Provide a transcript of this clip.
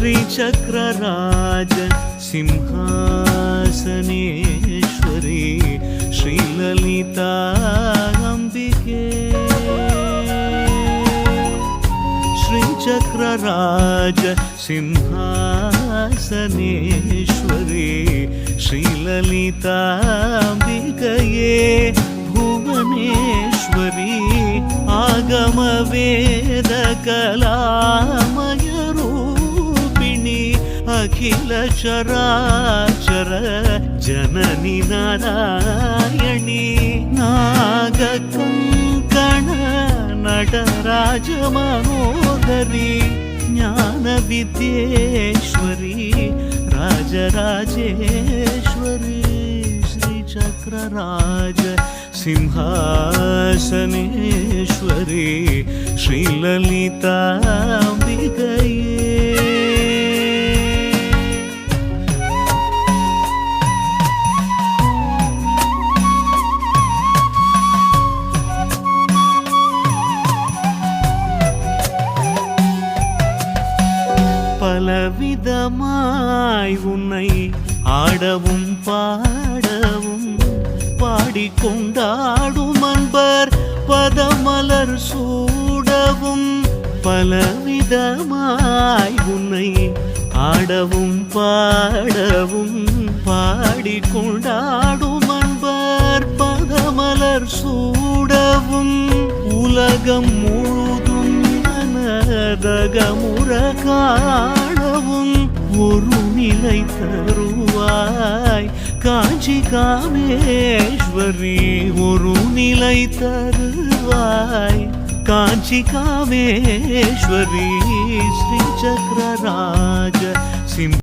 श्रीचक्रराज सिंहासनेश्वरी श्रीललिता अम्बिके श्रीचक्रराज सिंहासनेश्वरी श्रीललिताम्बिकये भुवनेश्वरी आगमवेदकलामयरूपिणि अखिलचराचर जननि नारायणी नागकङ्कण नटराजमनोदरी ज्ञानविद्येश्वरी राजराजेश्वरी श्रीचक्रराज सिंहासनेश्वरी श्रीललिताम्बिकये பலவிதமாய் உன்னை ஆடவும் பாடவும் பாடிக்கொண்டாடும் அன்பர். பதமலர் சூடவும் பலவிதமாய் உன்னை ஆடவும் பாடவும் பாடிக்கொண்டாடும் அன்பர். பதமலர் சூடவும் உலகம் முழுதும் மனதகமுற காணவும் ஒரு நிலை தருவாய். காஞ்சி காமேஸ்வரி ஒரு நிலை தருவாய். காஞ்சி காமேஸ்வரி ஸ்ரீ சக்கரராஜ சிம்